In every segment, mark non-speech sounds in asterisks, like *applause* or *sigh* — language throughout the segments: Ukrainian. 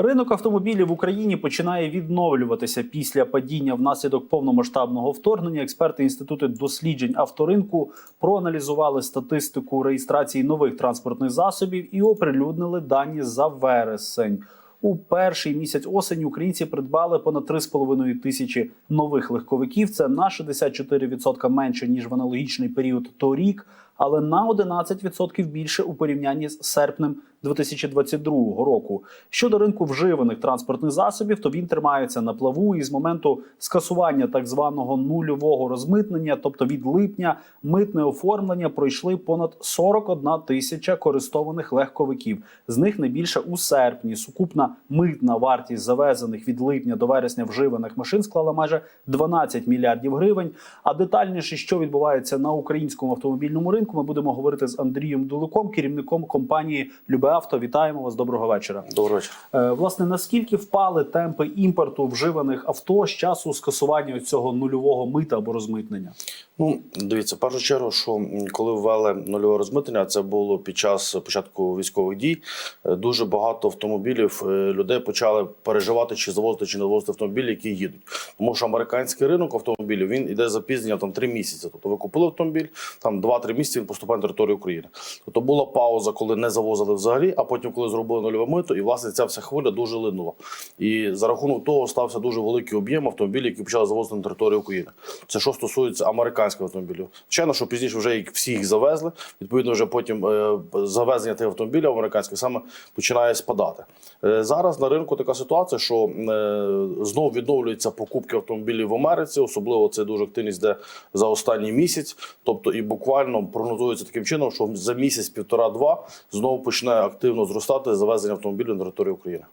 Ринок автомобілів в Україні починає відновлюватися після падіння внаслідок повномасштабного вторгнення. Експерти інституту досліджень авторинку проаналізували статистику реєстрації нових транспортних засобів і оприлюднили дані за вересень. У перший місяць осені українці придбали понад 3,5 тисячі нових легковиків. Це на 64% менше ніж в аналогічний період торік, але на 11% більше у порівнянні з серпнем 2022 року. Щодо ринку вживаних транспортних засобів, то він тримається на плаву і з моменту скасування так званого нульового розмитнення, тобто від липня, митне оформлення пройшли понад 41 тисяча користованих легковиків. З них найбільше у серпні. Сукупна митна вартість завезених від липня до вересня вживаних машин склала майже 12 мільярдів гривень. А детальніше, що відбувається на українському автомобільному ринку, ми будемо говорити з Андрієм Дуликом, керівником компанії Любе Авто. Вітаємо вас. Доброго вечора. Доброго вечора. Е, Власне, наскільки впали темпи імпорту вживаних авто з часу скасування цього нульового мита або розмитнення? Ну, дивіться, в першу чергу, що коли ввели нульове розмитнення, це було під час початку військових дій. е, Дуже багато автомобілів е, людей почали переживати, чи завозити, чи не завозити автомобілі, які їдуть. Тому що американський ринок автомобілів він іде запізнення там 3 місяці. Тобто ви купили автомобіль, там 2-3 місяці він поступає на територію України. Тобто була пауза, коли не завозили взагалі, а потім, коли зробили нульове мито, і власне ця вся хвиля дуже линула. І за рахунок того стався дуже великий об'єм автомобілів, які почали завозити на територію України. Це що стосується американських автомобілів. Звичайно, що пізніше вже всі їх завезли. Відповідно, вже потім е, завезення тих автомобілів американських саме починає спадати. Е, зараз на ринку така ситуація, що е, знову відновлюються покупки автомобілів в Америці. Особливо це дуже активність де за останній місяць. Тобто, і буквально прогнозується таким чином, що за місяць, півтора-два знову почне активно зростати завезення автомобілів на територію України.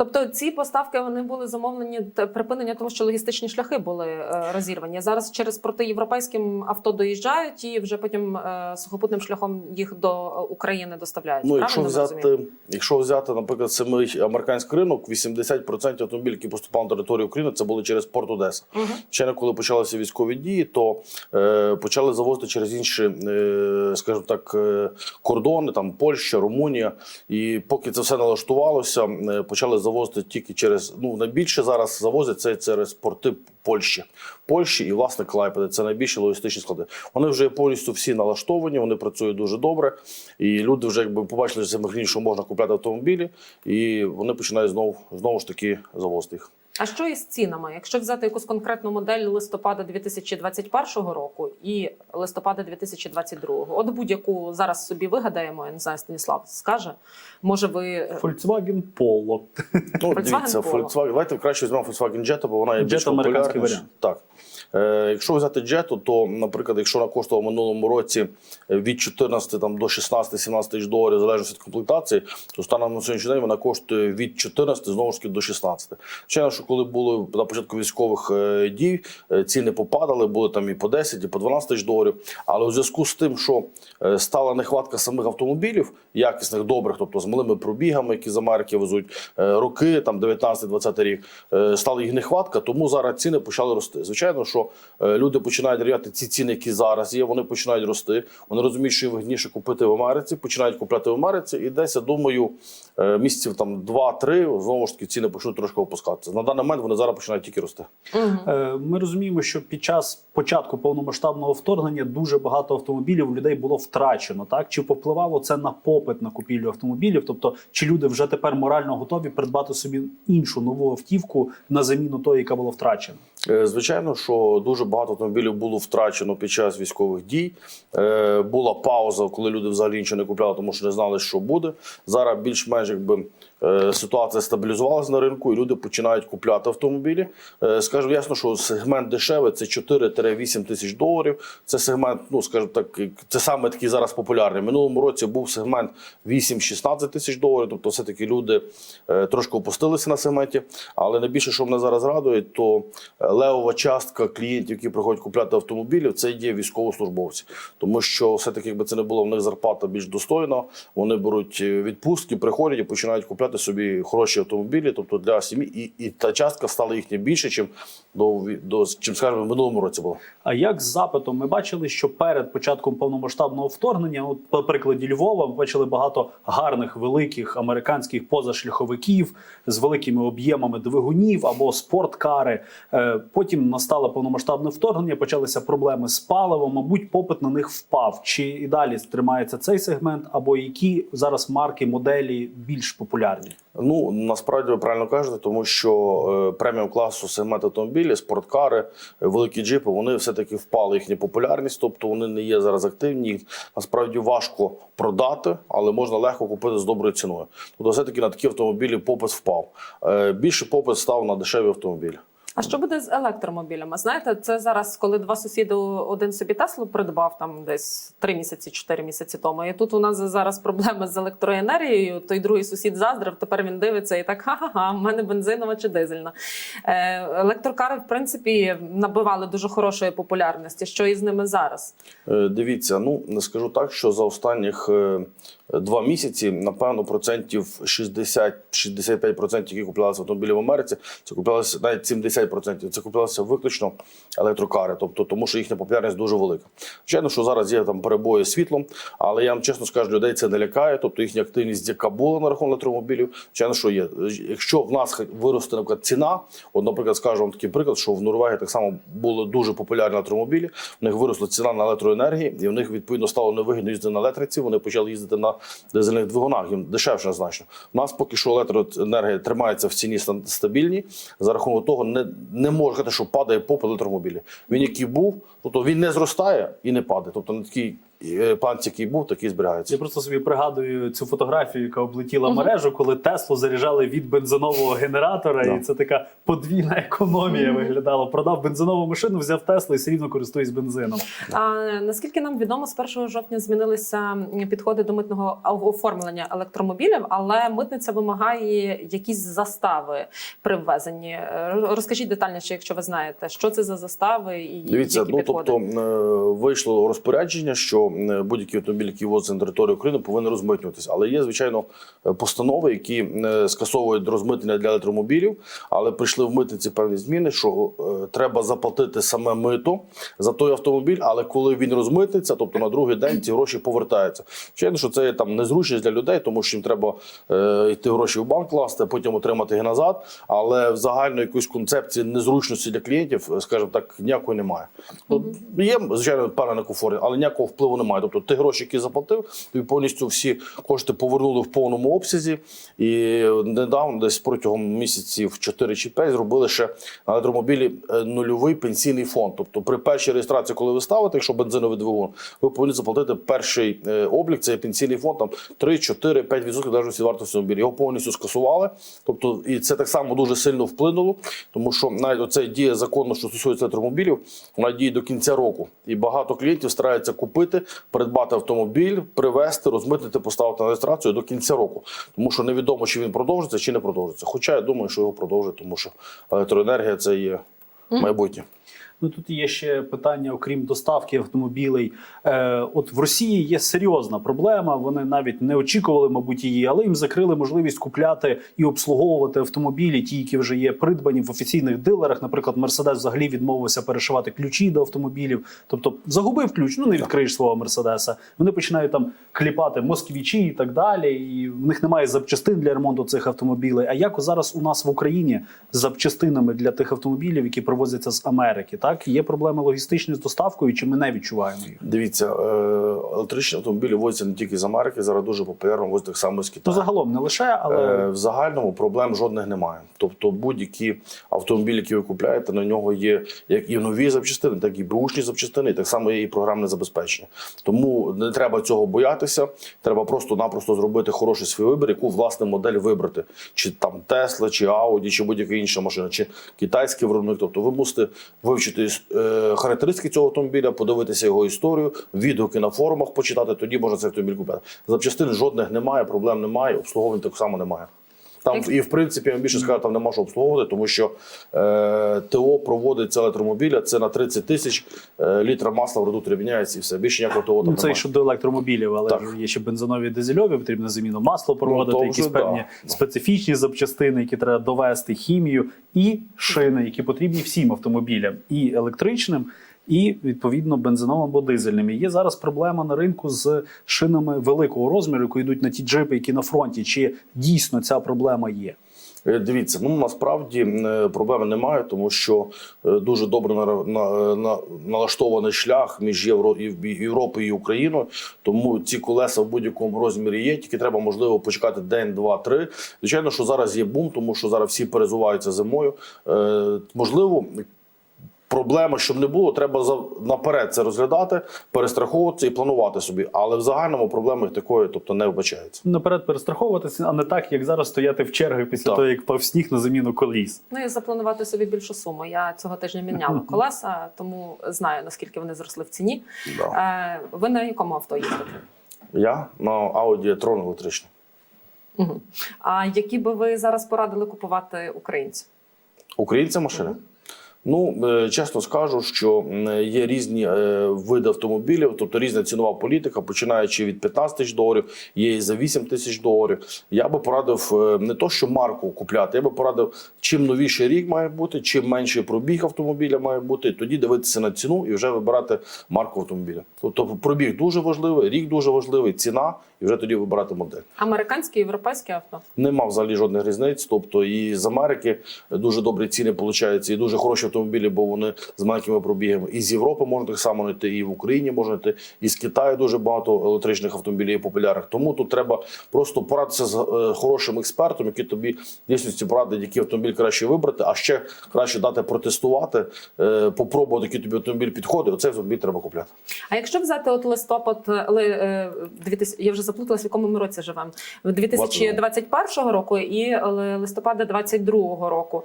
Тобто ці поставки вони були замовлені припинення, тому що логістичні шляхи були е, розірвані. Зараз через порти європейським авто доїжджають і вже потім е, сухопутним шляхом їх до е, України доставляють. Ну, якщо Правильно взяти, розуміємо? якщо взяти, наприклад, самий американський ринок, 80% автомобілів, які поступали на територію України, це були через порт Одеса. Мгм. Ще не коли почалися військові дії, то е, почали завозити через інші, е, скажімо так, кордони, там Польща, Румунія. І поки це все налаштувалося, почали завозити тільки через ну найбільше зараз завозять це через порти Польщі, Польщі і власне Клайпеди. Це найбільші логістичні склади. Вони вже повністю всі налаштовані, вони працюють дуже добре. І люди вже якби побачили що можна купляти автомобілі, і вони починають знову знову ж таки завозити їх. А що із цінами? Якщо взяти якусь конкретну модель листопада 2021 року і листопада 2022, от будь-яку зараз собі вигадаємо, я не знаю, Станіслав скаже. Може, ви е, Volkswagen Polo. Ну, Volkswagen дивіться, Polo. Volkswagen. Давайте краще візьмемо Volkswagen Jetta, бо вона є Jetta більш американський популярніша. варіант. Так. Е, якщо взяти Jetta, то, наприклад, якщо вона коштувала в минулому році від 14 там, до 16-17 тисяч доларів, залежно від комплектації, то станом на сьогоднішній день вона коштує від 14 знову ж таки до 16. Звичайно, що коли були на початку військових е, дій, е, ціни попадали, були там і по 10, і по 12 тисяч доларів. Але у зв'язку з тим, що стала нехватка самих автомобілів, якісних, добрих, тобто з малими пробігами, які з Америки везуть, е, роки, там 19-20 рік, е, стала їх нехватка, тому зараз ціни почали рости. Звичайно, що е, люди починають рівняти ці ціни, які зараз є, вони починають рости. Вони розуміють, що їм вигідніше купити в Америці, починають купляти в Америці, і десь, я думаю, е, місяців там 2-3, знову ж таки, ціни почнуть трошки опускатися. На даний момент вони зараз починають тільки рости. Е, Ми розуміємо, що під час початку повномасштабного вторгнення дуже багато автомобілів у людей було втрачено. Так чи повпливало це на попит на купівлю автомобілів? Тобто, чи люди вже тепер морально готові придбати собі іншу нову автівку на заміну тої, яка була втрачена? Е, Звичайно, що дуже багато автомобілів було втрачено під час військових дій. Е, Була пауза, коли люди взагалі нічого не купляли, тому що не знали, що буде. Зараз більш-менш якби ситуація стабілізувалася на ринку, і люди починають купляти автомобілі. Е, Скажу ясно, що сегмент дешевий це 4-8 тисяч доларів. Це сегмент, ну скажімо так, це саме такий зараз популярний. Минулому році був сегмент 8-16 тисяч доларів. Тобто, все таки люди е, трошки опустилися на сегменті. Але найбільше, що мене зараз радує, то е, левова частка клієнтів, які приходять купляти автомобілів, це є військовослужбовці, тому що все таки, якби це не було в них зарплата більш достойна, вони беруть е, відпустки, приходять і починають купляти собі хороші автомобілі, тобто для сім'ї, і, і та частка стала їхня більше, чим до, до чим скажімо, в минулому році було. А як з запитом? Ми бачили, що перед початком повномасштабного вторгнення, от по прикладі Львова, ми бачили багато гарних великих американських позашляховиків з великими об'ємами двигунів або спорткари. Е, Потім настало повномасштабне вторгнення, почалися проблеми з паливом. Мабуть, попит на них впав. Чи і далі тримається цей сегмент, або які зараз марки, моделі більш популярні? Ну насправді ви правильно кажете, тому що е, преміум класу сегмент автомобілі, спорткари, е, великі джипи, вони все таки впали їхня популярність, тобто вони не є зараз активні. Їх насправді важко продати, але можна легко купити з доброю ціною. Тобто, все таки на такі автомобілі попит впав. Е, Більше попит став на дешеві автомобілі. А що буде з електромобілями? Знаєте, це зараз, коли два сусіди один собі Теслу придбав там десь три місяці, чотири місяці тому. І тут у нас зараз проблеми з електроенергією. Той другий сусід заздрив. Тепер він дивиться і так: ха-ха-ха, в мене бензинова чи дизельна. Е, електрокари, в принципі, набивали дуже хорошої популярності. Що із ними зараз? Е, Дивіться, ну не скажу так, що за останніх е, два місяці, напевно, процентів 60-65%, які куплялися автомобілі в Америці, це куплялися навіть 70%. Це куплялися виключно електрокари, тобто тому, що їхня популярність дуже велика. Звичайно, що зараз є там перебої з світлом, але я вам чесно скажу, людей це не лякає. Тобто їхня активність, яка була на рахунок електромобілів, звичайно, що є. Якщо в нас виросте наприклад, ціна, от, наприклад, скажу вам такий приклад, що в Норвегії так само були дуже популярні електромобілі. В них виросла ціна на електроенергії, і в них відповідно стало невигідно їздити на електриці. Вони почали їздити на дизельних двигунах. Їм дешевше значно. У нас поки що електроенергія тримається в ціні стабільній. За рахунок того, не, не може сказати, що падає попит електромобілів. Він який був, тобто він не зростає і не падає. Тобто на такий е, планці, який був, такий зберігається. Я просто собі пригадую цю фотографію, яка облетіла мережу, коли Теслу заряджали від бензинового генератора, Да. і це така подвійна економія виглядала. Продав бензинову машину, взяв Теслу і все рівно користуюсь бензином. А наскільки нам відомо, з 1 жовтня змінилися підходи до митного оформлення електромобілів, але митниця вимагає якісь застави при ввезенні. Е, Розкажіть детальніше, якщо ви знаєте, що це за застави і Дивіться, які ну підходи. тобто вийшло розпорядження, що будь-який автомобіль, який ввозиться на територію України, повинен розмитнюватися. Але є, звичайно, е, постанови, які е, скасовують розмитнення для електромобілів, але прийшли в митниці певні зміни, що е, треба заплатити саме мито за той автомобіль, але коли він розмитниться, тобто на другий день ці гроші повертаються. Звичайно, що це там незручність для людей, тому що їм треба е, йти гроші в банк класти, потім отримати їх назад. Але в загальної якоїсь концепції незручності для клієнтів, е, скажімо так, ніякої немає. Є, звичайно, певна некомфорт, але ніякого впливу немає. Тобто ти гроші, які заплатив, тобі повністю всі кошти повернули в повному обсязі. І недавно, десь протягом місяців 4 чи 5, зробили ще на електромобілі е, нульовий пенсійний фонд. Тобто при першій реєстрації, коли ви ставите, якщо бензиновий двигун, ви повинні заплатити перший е, облік, це пенсійний фонд, там 3, 4, 5 відсотків залежно вартості автомобіля. Його повністю скасували. Тобто, і це так само дуже сильно вплинуло, тому що навіть оце діє законно, що стосується електромобілів, вона діє до кінця року. І багато клієнтів стараються купити, придбати автомобіль, привезти, розмитнити, поставити на реєстрацію до кінця року. Тому що невідомо, чи він продовжиться, чи не продовжиться. Хоча я думаю, що його продовжить, тому що електроенергія це є майбутнє. Ну тут є ще питання, окрім доставки автомобілей. Е, от в Росії є серйозна проблема. Вони навіть не очікували, мабуть, її, але їм закрили можливість купляти і обслуговувати автомобілі, ті, які вже є придбані в офіційних дилерах. Наприклад, Мерседес взагалі відмовився перешивати ключі до автомобілів. Тобто загубив ключ, ну не відкриєш свого Мерседеса. Вони починають там кліпати москвічі і так далі. І в них немає запчастин для ремонту цих автомобілей. А як зараз у нас в Україні з запчастинами для тих автомобілів, які привозяться з Америки? Так є проблеми логістичні з доставкою, чи ми не відчуваємо їх? Дивіться, е, електричні автомобілі возяться не тільки з Америки, зараз дуже популярно возять так само з Ну загалом не лише, Е, але В загальному проблем жодних немає. Тобто будь-які автомобілі, які ви купляєте, на нього є як і нові запчастини, так і бушні запчастини, і так само є і програмне забезпечення. Тому не треба цього боятися. Треба просто-напросто зробити хороший свій вибір, яку власне модель вибрати. Чи там Тесла, чи Audi, чи будь-яка інша машина, чи китайський виробник. Тобто ви мусите вивчити е, характеристики цього автомобіля, подивитися його історію, відгуки на форумах почитати. Тоді можна цей автомобіль купити. Запчастин жодних немає, проблем немає, обслуговування так само немає. Там і в принципі я більше скажу, там нема що обслуговувати, тому що е, ТО проводиться електромобіля. Це на 30 тисяч е, літра масла в роду рівняється і все. Більше ніякого ТО там Ну, це немає. щодо електромобілів, але Так. є ще бензинові дизельові, потрібно заміну масла проводити, то якісь вже певні да. специфічні запчастини, які треба довести, хімію і шини, які потрібні всім автомобілям, і електричним, і відповідно бензиновим або дизельним. І є зараз проблема на ринку з шинами великого розміру, які йдуть на ті джипи, які на фронті. Чи дійсно ця проблема є? Е, Дивіться, ну насправді е, проблеми немає, тому що е, дуже добре на, на, на, налаштований шлях між Євро Європою і Україною. Тому ці колеса в будь-якому розмірі є. Тільки треба можливо почекати день, два, три. Звичайно, що зараз є бум, тому що зараз всі перезуваються зимою. Е, можливо. Проблема, щоб не було, треба за наперед це розглядати, перестраховуватися і планувати собі. Але в загальному проблеми такої, тобто, не вбачається. Наперед перестраховуватися, а не так, як зараз стояти в черги після Так. того, як впав сніг на заміну коліс. Ну і запланувати собі більшу суму. Я цього тижня міняла колеса, тому знаю наскільки вони зросли в ціні. Да. Е, ви на якому авто їздите? Я на Audi e-tron електричний. Угу. А які би ви зараз порадили купувати українцям? Українця машини? Ну, е, чесно скажу, що є різні е, види автомобілів, тобто різна цінова політика, починаючи від 15 тисяч доларів, є і за 8 тисяч доларів. Я би порадив е, не то, що марку купляти, я би порадив, чим новіший рік має бути, чим менший пробіг автомобіля має бути, тоді дивитися на ціну і вже вибирати марку автомобіля. Тобто пробіг дуже важливий, рік дуже важливий, ціна, і вже тоді вибирати модель. Американське, європейське авто? Нема взагалі жодних різниць. Тобто і з Америки дуже добрі ціни получаються, і дуже хороші автомобілі, бо вони з маленькими пробігами. І з Європи можна так само знайти, і в Україні можна знайти, і з Китаю дуже багато електричних автомобілів популярних. Тому тут треба просто порадитися з е, хорошим експертом, який тобі дійсності порадить, який автомобіль краще вибрати, а ще краще дати протестувати, е, попробувати, який тобі автомобіль підходить. Оцей автомобіль треба купляти. А якщо взяти от листопад, е, ли- 2000 я вже заплуталась, в якому ми році живемо, 2021 року і листопада 2022 року.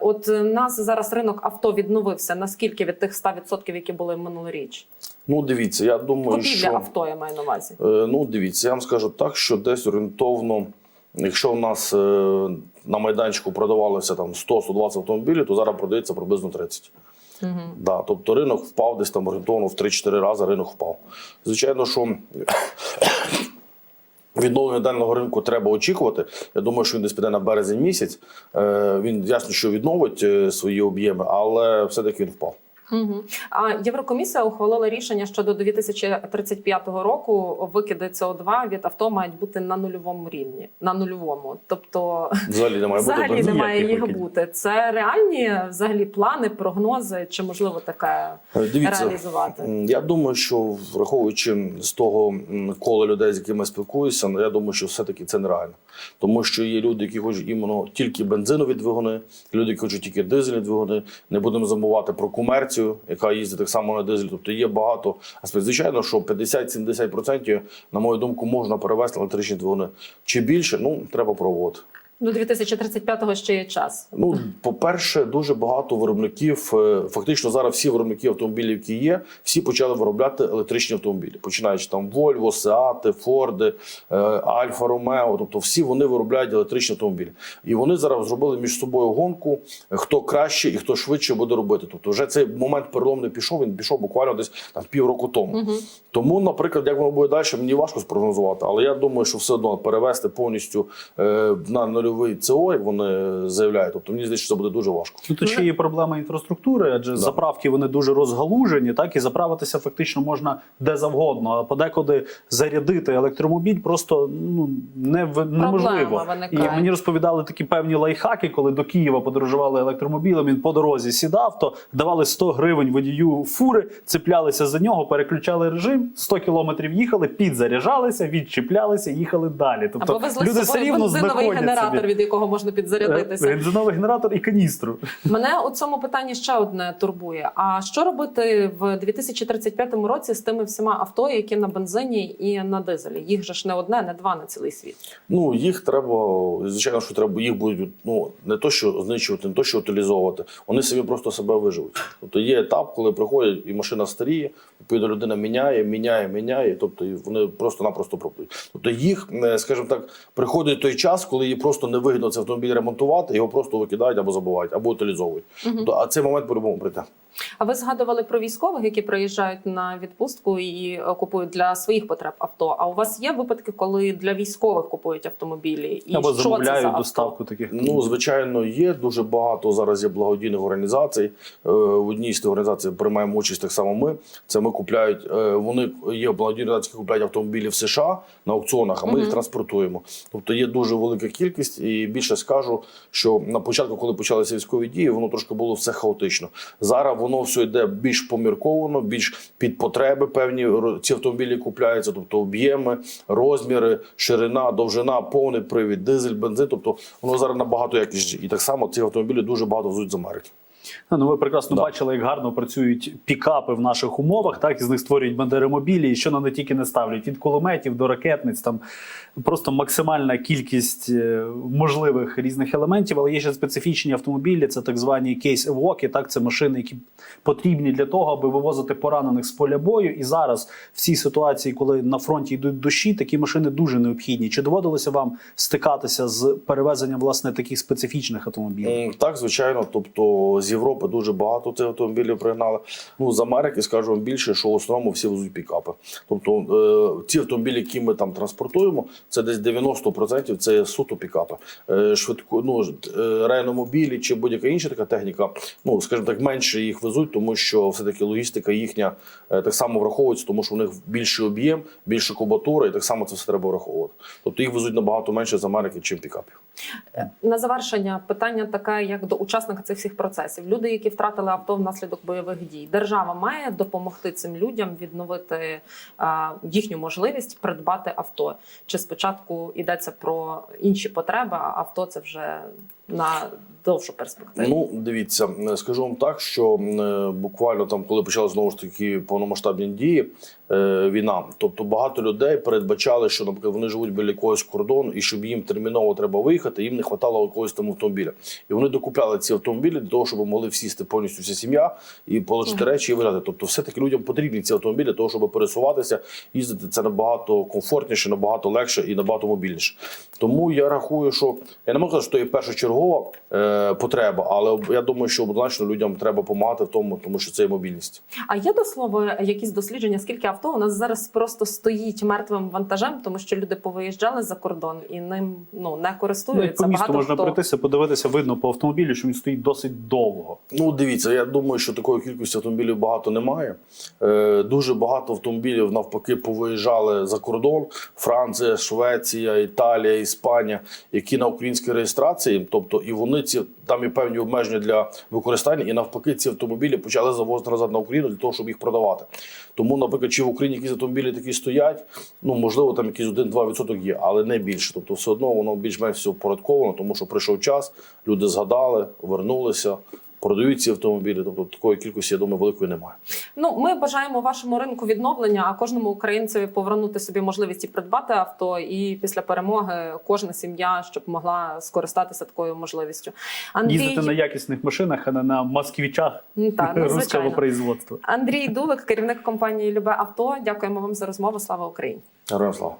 От нас зараз ринок авто відновився. Наскільки від тих 100%, які були минулоріч? Ну, дивіться, я думаю, Купівля що авто я маю на увазі. Е, Ну, дивіться, я вам скажу так, що десь орієнтовно, якщо в нас е, на майданчику продавалося там 100-120 автомобілів, то зараз продається приблизно 30. Угу. Да, тобто ринок впав десь там орієнтовно в 3-4 рази ринок впав. Звичайно, що відновлення даного ринку треба очікувати. Я думаю, що він десь піде на березень місяць. Е, Він ясно, що відновить е, свої об'єми, але все-таки він впав. Угу. А Єврокомісія ухвалила рішення, що до 2035 року викиди СО2 від авто мають бути на нульовому рівні. На нульовому, тобто Взагалі немає бути взагалі без не має їх викидів. бути. Це реальні взагалі плани, прогнози, чи можливо таке Е, Дивіться, реалізувати? я думаю, що враховуючи з того кола людей, з якими я спілкуюся, я думаю, що все-таки це нереально. Тому що є люди, які хочуть іменно тільки бензинові двигуни, люди, які хочуть тільки дизельні двигуни. Не будемо забувати про комерцію, яка їздить так само на дизель. Тобто є багато аспектів. Звичайно, що 50-70%, на мою думку, можна перевести на електричні двигуни. Чи більше, ну треба пробувати. До 2035-го ще є час. Ну, по-перше, дуже багато виробників. е, Фактично, зараз всі виробники автомобілів, які є, всі почали виробляти електричні автомобілі, починаючи там Volvo, Seat, Ford, е, Alfa Romeo, тобто всі вони виробляють електричні автомобілі. І вони зараз зробили між собою гонку, е, хто краще і хто швидше буде робити. Тобто, вже цей момент переломний пішов. Він пішов буквально десь там півроку тому. Угу. Тому, наприклад, як воно буде далі, мені важко спрогнозувати, але я думаю, що все одно перевести повністю е, на нульовий ЦО, як вони заявляють. Тобто мені здається, що це буде дуже важко. Ну, то ще є проблема інфраструктури, адже заправки вони дуже розгалужені, так і заправитися фактично можна де завгодно. А подекуди зарядити електромобіль просто ну не в- неможливо. І мені розповідали такі певні лайфхаки, коли до Києва подорожували електромобілем. Він по дорозі сідав, то давали 100 гривень водію фури, цеплялися за нього, переключали режим, 100 кілометрів їхали, підзаряджалися, відчіплялися, їхали далі. Тобто люди все рівно бензиновий знаходять генератор, від якого можна підзарядитися. Бензиновий генератор і каністру. Мене у цьому питанні ще одне турбує. А що робити в 2035 році з тими всіма авто, які на бензині і на дизелі? Їх же ж не одне, не два на цілий світ. Ну їх треба, звичайно, що треба їх будуть ну не то, що знищувати, не то, що утилізовувати. Вони самі просто себе виживуть. Тобто є етап, коли приходять і машина старіє, відповідно людина міняє, міняє, міняє. Тобто вони просто-напросто пропадуть. Тобто їх, е, скажімо так, приходить той час, коли її просто просто невигідно цей автомобіль ремонтувати, його просто викидають або забувають, або утилізовують. Угу. А цей момент по-любому прийде. А ви згадували про військових, які приїжджають на відпустку і е, купують для своїх потреб авто. А у вас є випадки, коли для військових купують автомобілі? І Або що це за замовляють авто? доставку таких. Ну, звичайно, є дуже багато зараз є благодійних організацій. Е, В одній з тих організацій приймаємо участь так само. Ми це ми купляють. е, Вони є благодійні організації, які купляють автомобілі в США на аукціонах, а ми їх транспортуємо. Тобто є дуже велика кількість, і більше скажу, що на початку, коли почалися військові дії, воно трошки було все хаотично. Зараз воно все йде більш помірковано, більш під потреби певні ці автомобілі купляються, тобто об'єми, розміри, ширина, довжина, повний привід, дизель, бензин. Тобто воно зараз набагато якісніше. І так само ці автомобілі дуже багато везуть з Америки. Ну, ви прекрасно Да. бачили, як гарно працюють пікапи в наших умовах. Так із них створюють бандеромобілі, і що на не тільки не ставлять від кулеметів до ракетниць. Там просто максимальна кількість е, можливих різних елементів. Але є ще специфічні автомобілі. Це так звані кейс-евоки. Так, це машини, які потрібні для того, аби вивозити поранених з поля бою. І зараз в цій ситуації, коли на фронті йдуть дощі, такі машини дуже необхідні. Чи доводилося вам стикатися з перевезенням власне таких специфічних автомобілів? Так, звичайно. Тобто з Європи дуже багато цих автомобілів пригнали. Ну з Америки скажу більше, що в основному всі везуть пікапи. Тобто е, ці автомобілі, які ми там транспортуємо, це десь 90% це суто пікапи. Е, швидко, ну е, рейномобілі чи будь-яка інша така техніка. Ну скажімо так, менше їх везуть, тому що все таки логістика їхня е, так само враховується, тому що у них більший об'єм, більша кубатура, і так само це все треба враховувати. Тобто їх везуть набагато менше з Америки, чим пікапів. На завершення питання таке, як до учасника цих всіх процесів. Люди, які втратили авто внаслідок бойових дій, держава має допомогти цим людям відновити їхню можливість придбати авто. Чи спочатку йдеться про інші потреби, а авто це вже на довшу перспективу? Ну, дивіться, е, скажу вам так, що е, буквально там, коли почали знову ж таки повномасштабні дії, е, війна, тобто багато людей передбачали, що, наприклад, вони живуть біля якогось кордону, і щоб їм терміново треба виїхати, їм не вистачало якогось там автомобіля. І вони докупляли ці автомобілі для того, щоб могли всісти повністю вся сім'я і положити речі і виїжджати. Тобто, все-таки людям потрібні ці автомобілі для того, щоб пересуватися, їздити це набагато комфортніше, набагато легше і набагато мобільніше. Тому я рахую, що я не можу сказати, що є першочергова е, потреба, але я думаю, що однозначно людям треба допомагати в тому, тому що це є мобільність. А є до слова якісь дослідження, скільки авто у нас зараз просто стоїть мертвим вантажем, тому що люди повиїжджали за кордон і ним ну не Ну, користуються. по місту Багато можна хто пройтися, подивитися, видно по автомобілю, що він стоїть досить довго. Ну, дивіться, я думаю, що такої кількості автомобілів багато немає. Е, дуже багато автомобілів навпаки повиїжджали за кордон: Франція, Швеція, Італія, Іспанія, які на українській реєстрації. Тобто, і вони ці там і певні обмеження для використання, і навпаки, ці автомобілі почали завозити назад на Україну для того, щоб їх продавати. Тому, наприклад, чи в Україні якісь автомобілі такі стоять, ну можливо, там якісь 1-2% є, але не більше. Тобто, все одно воно більш-менш все впорядковано, тому що прийшов час, люди згадали, вернулися. Продають ці автомобілі, тобто такої кількості, я думаю, великої немає. Ну, ми бажаємо вашому ринку відновлення, а кожному українцеві повернути собі можливість і придбати авто. І після перемоги кожна сім'я щоб могла скористатися такою можливістю. Андрій, Їздити на якісних машинах, а не на москвичах Ну, так, *laughs* ну, руського производства. Андрій Дулик, керівник компанії Любе авто. Дякуємо вам за розмову. Слава Україні! Героям слава!